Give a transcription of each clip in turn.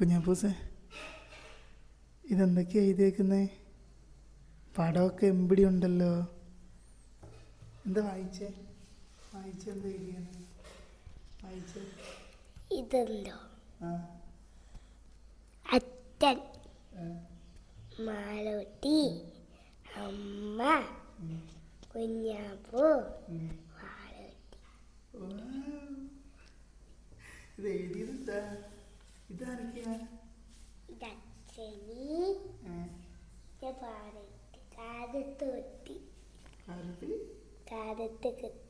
കുഞ്ഞാപ്പൂസേ ഇതെന്തൊക്കെയാണ് എഴുതിയേക്കുന്നേ? പടമൊക്കെ എമ്പിടി ഉണ്ടല്ലോ എന്താ വായിച്ചേ? വായിച്ചേ എന്താ വായിച്ചേ. ഇതെന്തോ? അച്ഛൻ. മാലോട്ടി അമ്മ. കുഞ്ഞാപ്പൂ ഉം. മാളൂട്ടി. ഇത് എഴുതിയത് എന്താ ഇതാരൊക്കെയാ?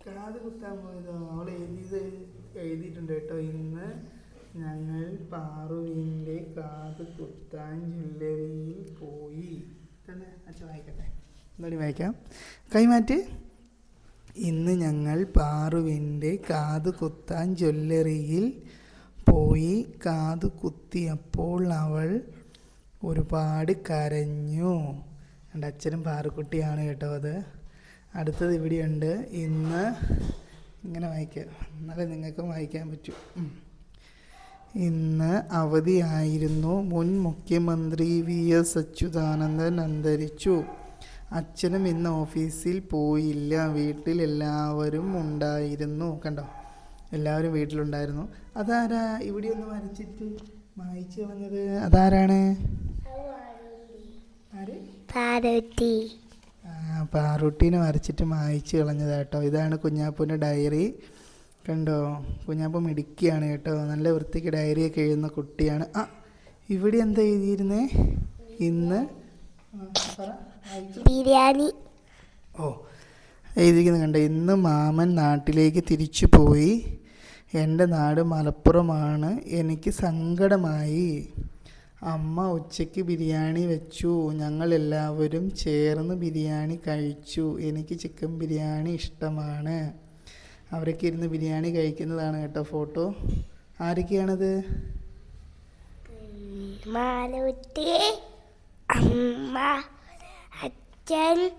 കാത് കുത്താൻ പോയതോ. അവൾ എഴുതിയത് എഴുതിയിട്ടുണ്ട് കേട്ടോ. ഇന്ന് ഞങ്ങൾ പാറുവിന്റെ കാത് കുത്താൻ ജ്വല്ലറിയിൽ പോയി. തന്നെ അച്ഛൻ വായിക്കട്ടെ. എന്താടി വായിക്കാം. കൈമാറ്റ്. ഇന്ന് ഞങ്ങൾ പാറുവിന്റെ കാത് കുത്താൻ ജ്വല്ലറിയിൽ പോയി കാത് കുത്തിയപ്പോൾ അവൾ ഒരുപാട് കരഞ്ഞു. എന്റെ അച്ഛനും പാറക്കുട്ടിയാണ് കേട്ടോ അത്. അടുത്തത് ഇവിടെയുണ്ട്. ഇന്ന് ഇങ്ങനെ വായിക്കാം. എന്നാലേ നിങ്ങൾക്കും വായിക്കാൻ പറ്റൂ. ഇന്ന് അവധിയായിരുന്നു. മുൻ മുഖ്യമന്ത്രി വി എസ് അച്യുതാനന്ദൻ അന്തരിച്ചു. അച്ഛനും ഇന്ന് ഓഫീസിൽ പോയില്ല. വീട്ടിൽ എല്ലാവരും ഉണ്ടായിരുന്നു. കണ്ടോ? എല്ലാവരും വീട്ടിലുണ്ടായിരുന്നു. അതാരാ ഇവിടെ ഒന്ന് വരച്ചിട്ട് വായിച്ചു കളഞ്ഞത്? അതാരാണ്? പാർവതി പാറുട്ടീനെ വരച്ചിട്ട് മായിച്ച് കളഞ്ഞതാട്ടോ ഇതാണ് കുഞ്ഞാപ്പൂന്റെ ഡയറി. കണ്ടോ? കുഞ്ഞാപ്പൂ മിടുക്കിയാണ് കേട്ടോ. നല്ല വൃത്തിക്ക് ഡയറിയൊക്കെ എഴുതുന്ന കുട്ടിയാണ്. ആ ഇവിടെ എന്താ എഴുതിയിരുന്നേ? ഇന്ന്? ബിരിയാണി. ഓ എഴുതിയിരിക്കുന്നത് കണ്ടോ? ഇന്ന് മാമൻ നാട്ടിലേക്ക് തിരിച്ചു പോയി. എന്റെ നാട് മലപ്പുറമാണ്. എനിക്ക് സങ്കടമായി. അമ്മ ഉച്ചയ്ക്ക് ബിരിയാണി വെച്ചു. ഞങ്ങൾ എല്ലാവരും ചേർന്ന് ബിരിയാണി കഴിച്ചു. എനിക്ക് ചിക്കൻ ബിരിയാണി ഇഷ്ടമാണ്. അവരൊക്കെ ഇരുന്ന് ബിരിയാണി കഴിക്കുന്നതാണ് കേട്ടോ ഫോട്ടോ. ആരൊക്കെയാണത്? മാളൂട്ടി അമ്മ അച്ഛൻ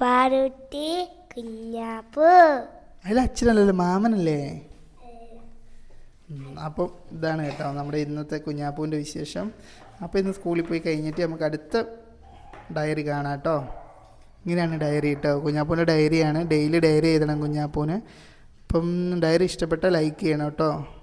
പാറുട്ടി കുഞ്ഞാപ്പൂ. അതിൽ അച്ഛനല്ലല്ലോ മാമനല്ലേ? ഉം, അപ്പം ഇതാണ് കേട്ടോ നമ്മുടെ ഇന്നത്തെ കുഞ്ഞാപ്പൂവിന്റെ വിശേഷം. അപ്പോൾ ഇന്ന് സ്കൂളിൽ പോയി കഴിഞ്ഞിട്ട് നമുക്ക് അടുത്ത ഡയറി കാണാം കേട്ടോ. ഇങ്ങനെയാണ് ഡയറി കേട്ടോ. കുഞ്ഞാപ്പൂവിന്റെ ഡയറിയാണ്. ഡെയിലി ഡയറി എഴുതണം കുഞ്ഞാപ്പൂവിന്. അപ്പം ഡയറി ഇഷ്ടപ്പെട്ടാൽ ലൈക്ക് ചെയ്യണം കേട്ടോ.